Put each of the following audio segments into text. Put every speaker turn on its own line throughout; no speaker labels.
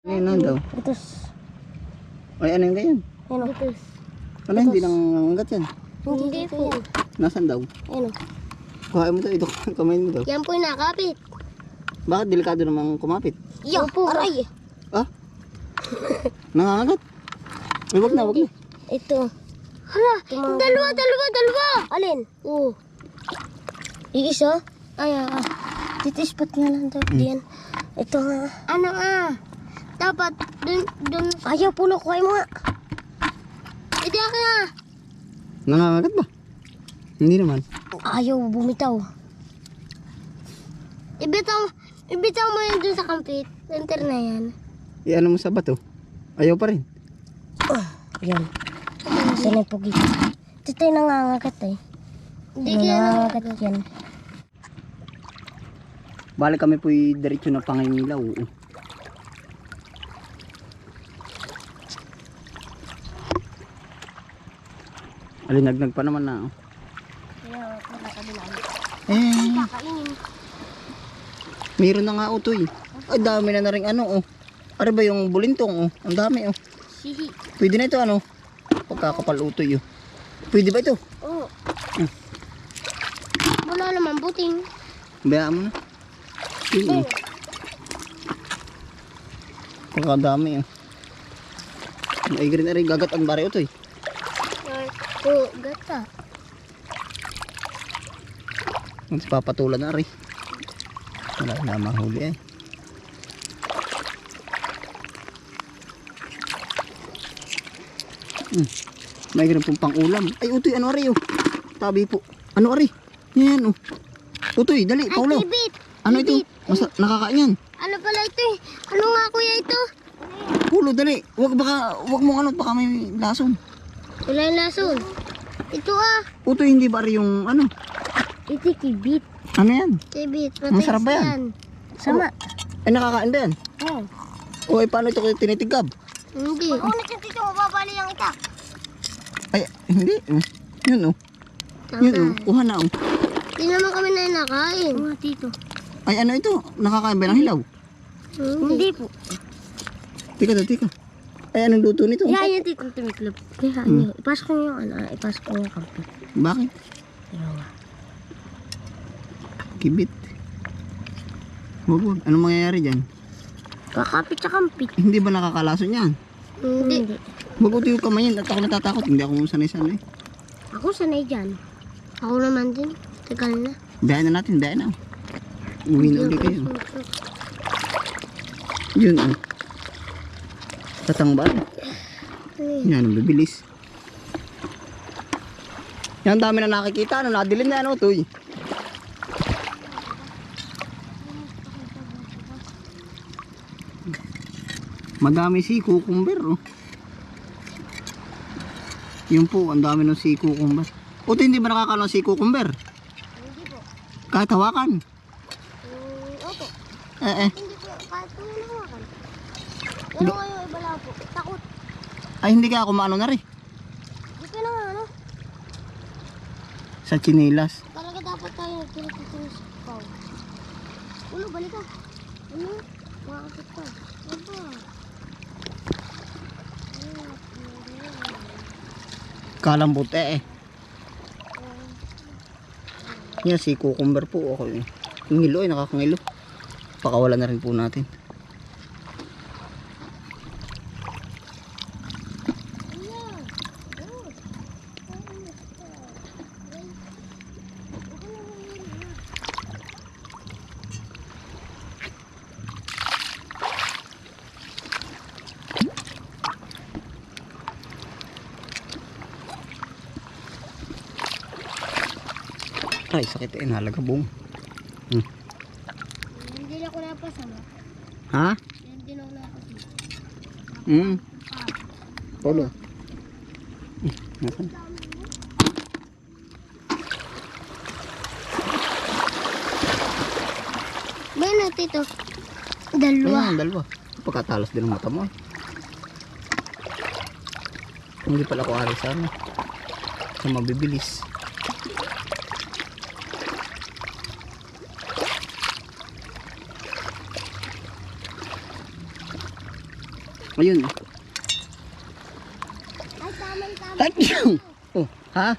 Ano yun daw?
Bitos.
Ay, ano yung ganyan?
Ano? Bitos.
Ano, hindi nang nangangat yan.
Hindi po.
Nasaan daw?
Ano?
Kuhain mo to, ito kumain mo daw.
Yan po yung nakapit.
Bakit delikado namang kumapit?
Yo, po. Aray.
Ah? Nangangagat? Ay, wag na, wag na.
Ito. Hala, dalawa, dalawa, dalawa. Alin? Oo. Yung isa? Ay, ah. ah. Titispat nga lang daw
Hmm.
Ito nga. Ano nga? Dapat dun, dun. Ayaw, pulo ko mo nga. Ito nga.
Nangangagat ba? Hindi naman.
Ayaw, bumitaw. Ibitaw, ibitaw mo yun dun sa kampit. Center na yan.
Eh, ano mo sa bato? Ayaw pa rin.
Yan. Yan ang pugi. Ito tayo nangangagat eh. Hindi nangangagat yan.
Balik kami po'y diretso na pangingilaw. oo. Alinagnag pa naman na. oh. Eh,
Kakainin.
meron na nga utoy. Ay, dami na na rin ano oh. Ano ba yung bulintong oh? Ang dami oh.
Sihi.
Pwede na ito ano? Pagkakapal utoy oh. Pwede ba ito?
Oo.
Hmm.
Wala naman buting.
Bayaan mo na. Yun oh. Pagkadami oh. Ay, green na rin gagat ang bari utoy.
Oo, gata.
Mas papatulan na rin. Wala na mahuli eh. Hmm. May ganun pong pang ulam. Ay, utoy, ano ari oh? Tabi po. Ano ari? Yan oh. Utoy, dali, Paulo.
tibit.
Ano ito? Mas nakakain yan.
Ano pala ito eh? Ano nga kuya ito?
Pulo, dali. Wag baka, wag mong ano, baka may lason.
Wala yung lason. Ito ah.
Utoy, hindi ba yung ano?
Ito kibit.
Ano yan?
Kibit.
Masarap ba yan?
Sama.
Ay, nakakain ba yan?
Oo.
O, ay, paano ito tinitigab?
Hindi. Pag unit yung tito, mababali ang ita.
Ay, hindi. Eh, Yun oh. Yun oh. Kuha na oh.
Hindi naman kami na nakain. Oo, tito.
Ay, ano ito? Nakakain ba ng hilaw?
Hindi po.
Tika daw, tika. Ay, anong luto nito?
Kaya yung tito tumiklop. Kaya
Hmm.
niyo. Ipasok ko yung ano, ipasok ko yung kampit.
Bakit?
Ayaw.
Kibit. Huwag, huwag. Anong mangyayari dyan?
Kakapit sa kampit.
Eh, Hindi ba nakakalason yan?
Hindi.
Huwag uto yung kamay yan at ako natatakot. Hindi ako sanay-sanay.
Ako sanay dyan. Ako naman din. Tagal na.
Bayan na natin, bayan na. Uwi na uli kayo. Yun oh. Tatangban. Yan, ang bibilis. Yan, ang dami na nakikita. Ano, nadilim na ano, tuy. Madami si cucumber, oh. Yun po, ang dami ng si cucumber. O, to, hindi ba nakakano si cucumber?
Hindi po.
Kahit hawakan.
Mm, opo.
Eh, eh.
Hindi po. Kahit kung ngayon iba lang po. Takot.
Ay, hindi kaya kumano na rin.
Ka na nga, ano?
Sa chinilas.
Talaga dapat tayo nagtulog-tulog sa pao. Ulo, balik ka. Ano? Makakapit ka. Ano ba?
Kalambot eh eh. Yan si cucumber po ako eh. Ngilo eh, nakakangilo. Pakawala na rin po natin. Ay, sakit eh, nalagabong.
Hindi na ako napasama.
Ha?
Hindi na ako napasama.
Hmm. Polo. Hmm, nasan?
May na, tito. Dalawa.
Ayan, dalawa. Pagkatalas din ang mata mo eh. Hindi pala ko ari sa ano. Sa mabibilis. Ayun.
Ay, tama-tama.
Ay, oh, ha?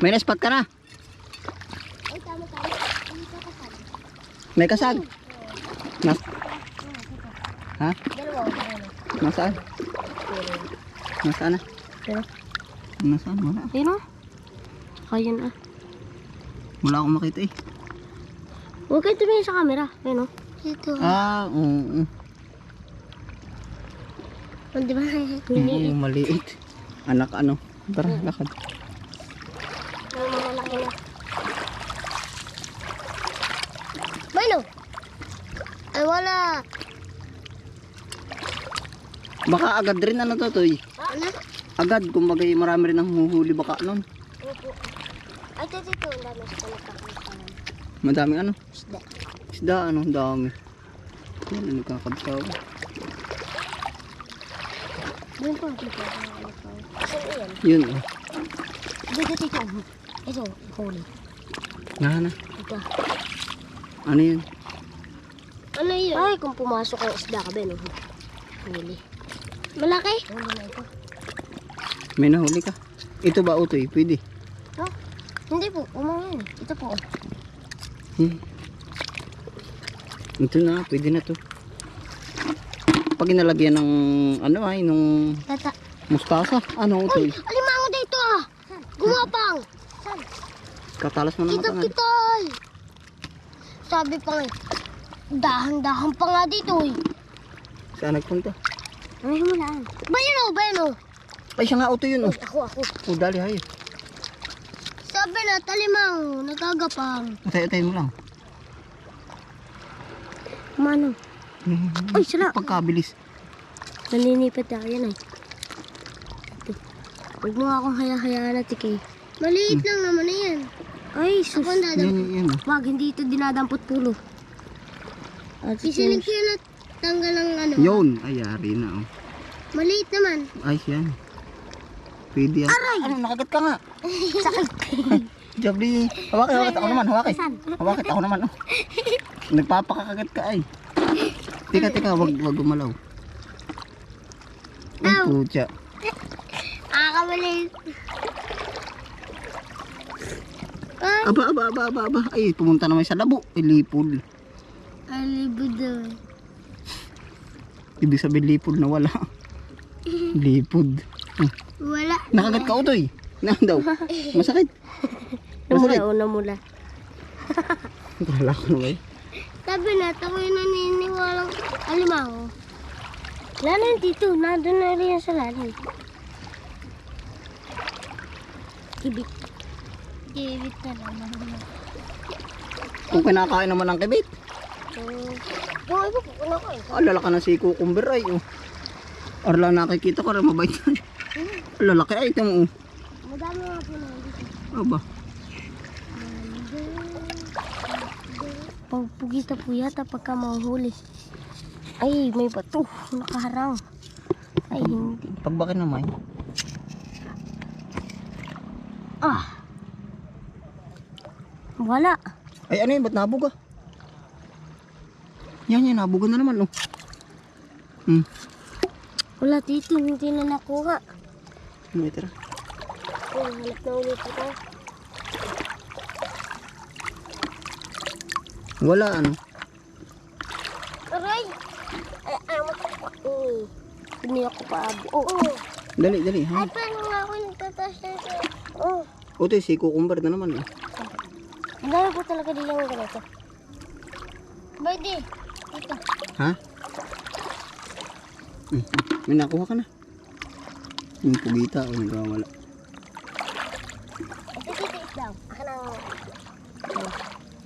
May na-spot ka na?
Ay, ka kasal.
May kasag? Nas ha? Nasaan? Nasaan na? Nasaan? Wala.
Ayun o. Kaya na.
Wala akong makita eh.
Huwag kayo tumingin sa camera. Ayun o. Ito.
Ah, oo.
Oh, di ba?
Oo,
Mini.
maliit. Anak ano? Tara, lakad.
Ay, malalaki na. Milo! Ay, wala.
Baka agad rin ano to, Toy.
Ano?
Agad, kumbaga marami rin ang huhuli baka nun.
Opo. Ay, ito, ito. Ang dami sa nagkakasalan.
Madaming ano?
Isda.
Isda, ano, ang dami. Ano kakabsaw.
Doon po. Dito. Saan yan?
Yun, oh.
Dito, dito. Ito, huli.
Nga na.
Ito.
Ano yun?
Ano yun? Ay, kung pumasok ang isda ka, Ben. oh. Huli. Malaki? Huli na ito.
May nahuli ka. Ito ba, Utoy? Pwede.
No? Hindi po. Umang yan. Ito po. oh.
Hmm. Ito na, pwede na to. Pag inalagyan ng, ano ay, nung
Tata.
mustasa. Ano, Utoy?
Alimango dito ah. Gumapang.
Katalas mo na
Kita
matangan.
kita ay. Sabi pa nga. Dahan-dahan pa nga dito eh.
Saan nagpunta?
Ay, hulaan. Bayan o, bayan o.
Ay, siya nga, Utoy yun, oh.
Ako, ako.
Oh, dali, hay.
Sabi na, talimang, nagagapang.
Utay-utay mo lang.
Mano? Ay, sila.
Pagkabilis.
Naninipat ako yan ay. Ito. Huwag mo akong haya-hayaan na tikay. Maliit lang naman na yan. Ay, sus. Ako
Yan, yan, yan. oh.
Wag, hindi ito dinadampot pulo. At Isinig ko na tanggal ang ano.
Yun. Ay, yari na, oh.
Maliit naman.
Ay, yan. Pwede yan.
Aray!
Ano, nakagat ka nga.
Sakit.
Jabli. Hawakit, hawakit. Ako naman, hawakit. Hawakit, ako naman, oh. Nagpapakakagat ka, ay. Tika, tika, wag, wag gumalaw. Ay,
Ow.
putya.
Nakakamalit. Ay,
Aba, aba, aba, aba, aba. Ay, pumunta naman sa labo. Ay, lipol.
alibod daw.
Ibig sabihin lipol na wala. Lipod.
Wala.
Nakagat ka, utoy. Na daw. Masakit. Masakit.
Namula, una mula.
Wala ko na ba eh.
Sabi na, ako yung naniniwalang alimango. Yun dito. Nandun na rin sa lalim. Kibit. Kibit na naman.
Kung kinakain naman ng kibit.
Po, ano ko eh.
Ah, lalaki na si cucumber ay. Oh. Arla nakikita ko rin mabait yan. Ang Lalaki ay ito mo. oh.
Madami mga na dito.
Aba.
Pagpugita po yata pagka mahuli. Ay, may bato. Nakaharang. Ay, hindi.
Pagbaki naman.
Ah. Wala.
Ay ano yun, ba't nabuga? Yan yan, nabuga na naman oh. Hmm.
Wala dito. Hindi na nakuha.
May tira.
Oh, hanap na ulit ito.
Wala ano.
Aray! Ay, ay, Mm. Hindi ako paabo. Oo. Oh,
Dali, dali. Ha?
Ay, paano nga ako nagtatas na siya? Oo.
O to, si cucumber na naman oh.
Ang dami po talaga din yung ganito. Pwede. Ito.
Ha? Hmm. May nakuha ka na. Yung pugita o nagkawala.
Ito, ito, ito daw. Kanang...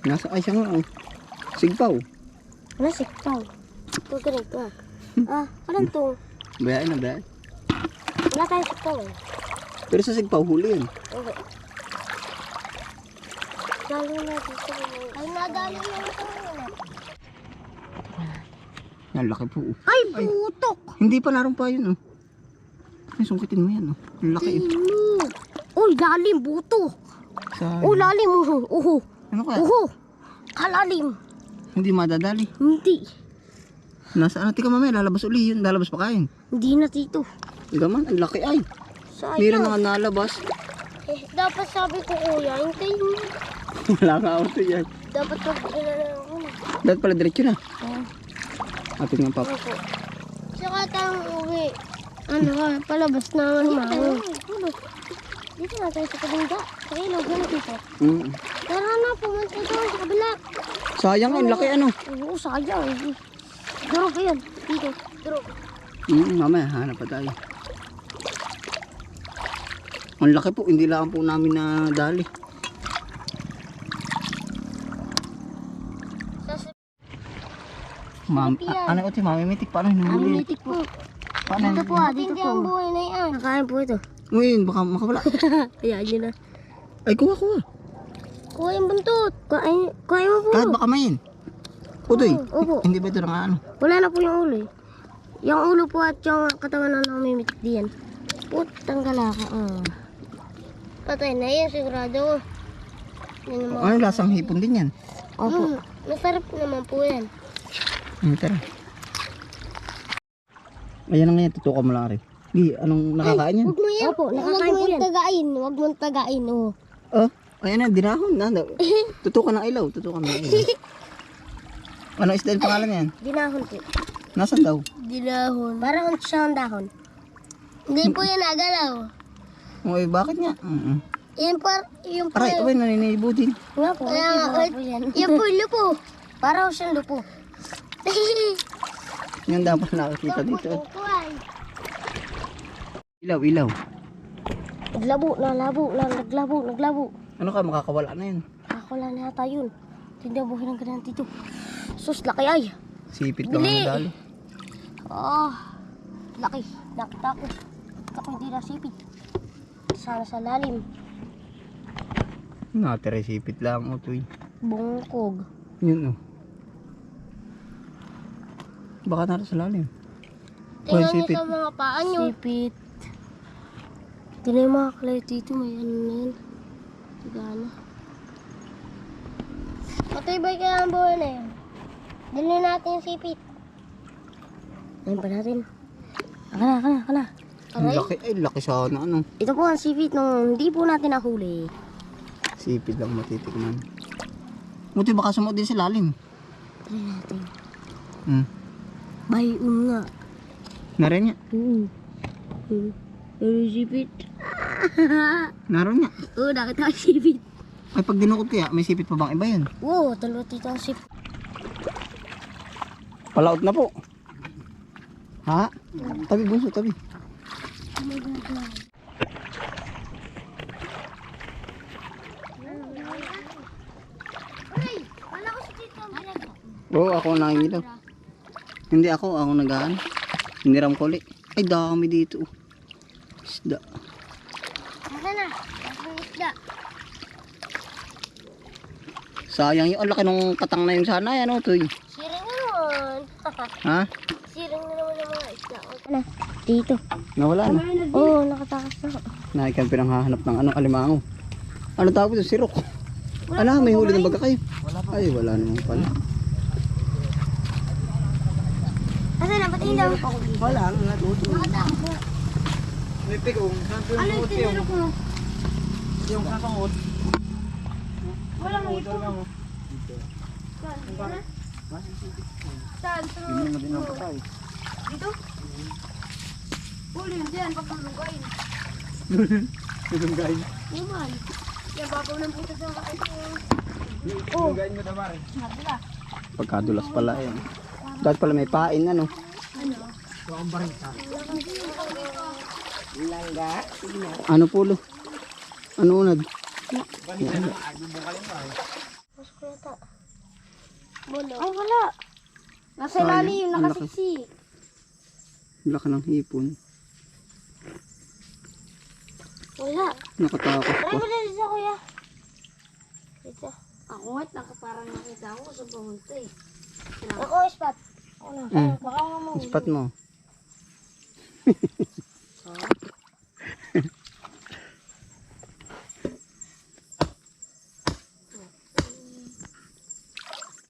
Nasa, ay siya nga oh. Sigpaw.
Ano, sikpaw? Ito, ganito ah. Ah, parang to.
Bayain na, bayain.
Wala tayong sikpaw eh.
Pero sa sigpaw, huli yun.
Okay. Dalo na dito. Ay, nadalo na ito.
Yan, laki po oh.
Ay, putok!
Hindi pa naroon pa yun oh. Ay, sungkitin mo yan oh. Ang laki.
Tino! Uy, lalim, buto!
Sa,
Oh, lalim, uho, uho,
ano kaya?
uho! Kalalim!
Hindi madadali.
Hindi.
Nasaan? Tika mamaya, lalabas uli yun. Lalabas pa kain.
Hindi na tito.
Gaman, ang laki ay.
Sayang.
Meron na nga nalabas.
Eh, dapat sabi ko kuya, hintayin mo.
Wala nga auto yan.
Dapat ko na.
Dapat pala diretso na.
Oo.
Atin nga pap.
Opo. Saka tayong uwi. Ano ka, palabas naman mao. Dito na tayo sa kabingga. Sa ilog na dito.
Mm.
Tara na, pumunta doon sa kabila.
Sayang, ang laki ano.
Oo, sayang. Duro ka yan. Dito. Duro.
Mm, mamaya, hanap pa tayo. Ang laki po, hindi lang po namin na dali. Ma'am, ano ito, mamimitik, paano hinuli?
Aminitik po.
Paano?
Dito po ah, dito po. ang buhay na yan. Nakain po ito.
Uy, baka makawala.
Ayan, yun na.
Ay, kuha, kuha.
Kuha yung buntot. Kuhain, kuhain mo po.
Kahit baka mayin. Utoy,
Oo, opo.
hindi ba ito na ano?
Wala na po yung ulo eh. Yung ulo po at yung katawan na namimitik diyan. Putang galaka. Oh. Patay na yan, sigurado naman.
Ano lasang hipon din yan?
Opo. masarap naman po yan.
Hmm, tara. Ayan na ngayon, tutukan mo lang rin. Di, anong nakakain yan?
Huwag mo yan. Opo, nakakain po yan. tagain. Huwag mo tagain. Oh.
Oh, ayan na, dinahon na. Tutukan ng ilaw, tutukan ng ilaw. Ano isda yung pangalan yan?
Dinahon po.
Nasaan daw?
Dinahon. Parang siyang dahon. Hindi po yan nagalaw.
Uy, bakit nga? Mm
Yan par, yung po.
Aray, uy, naninibo din.
Nga po. Kaya nga, po yan. Yan po yung lupo. Parang siyang lupo.
Yan dapat nakakita dito. Ilaw, ilaw.
Naglabo, nalabo, na- naglabo, naglabo.
Ano ka, makakawala na yan.
Nakakula na yata yun. Tinda buhay ng ganyan dito. Sus, laki ay.
Sipit lang ang dali.
Oh, laki. Nakita ko. Ako hindi nasipit. Sana sa lalim.
Natira sipit lang, utoy.
Bungkog.
Yun, oh. Baka narin sa lalim.
Tingnan niyo sa mga paa niyo. Sipit. Tingnan yung mga dito. May ano na yan. Tigana. Matibay kaya ang buhay na yun. Dalhin natin yung sipit. Dalhin pa natin. Aka na, aka na, aka na.
Ang laki, ay, laki sana, ano.
Ito po ang sipit nung hindi po natin nahuli.
Sipit lang matitikman. Buti baka sumuot din sa lalim.
Try natin.
Hmm.
Bayon nga.
Naroon niya.
Oo. Oo. Pero sipit.
Naroon niya.
Oo, nakita ko sipit.
Ay, pag dinukot kaya, may sipit pa bang iba yun?
Wow, dalawa dito ang sipit.
Palaot na po. Ha? Tabi, bunso, tabi. Oo, ako ang nangingilaw. Hindi ako, ako nagaan. Hiniram ko ulit. Ay, dami dito. Isda.
Ano na? Ang isda.
Sayang yun. Ang laki nung katang na yung sana. Ano to
Siring naman.
Ha?
Siring na naman yung mga isda. Ano? Dito.
Nawala na.
Oo, oh, nakatakas na.
Nakikan pinanghahanap ng anong alimango. Ano tawag ito? Sirok. Ala, may huli ng baga kayo. Ay, wala naman pala.
Asa na? Ba't ilaw?
Wala, ano
na.
May pigong.
Ano yung tinulog mo?
Yung kakangot.
Walang ito. Saan? Saan?
Hindi mo din ang patay.
Dito? Huli dyan, pagkalugain.
Yung gain.
Naman. Yan, babaw ng puta sa kain ko.
Yung gain mo.
Nabila.
Pagkadulas pala yan. Dahil pala may pain ano. Ano pulo? Ano unad?
Mas kulata. Bolo. Ay, wala. Nasa
Sayang,
lalim,
ang laki.
nakasiksi.
Laki ng hipon.
Wala.
Nakatakot pa.
mo na dito, kuya. Dito. Ako nga't nakaparang nakita ko sa pumunta eh. Ako, spot. Ako na.
Mm.
Baka nga mo.
Mo.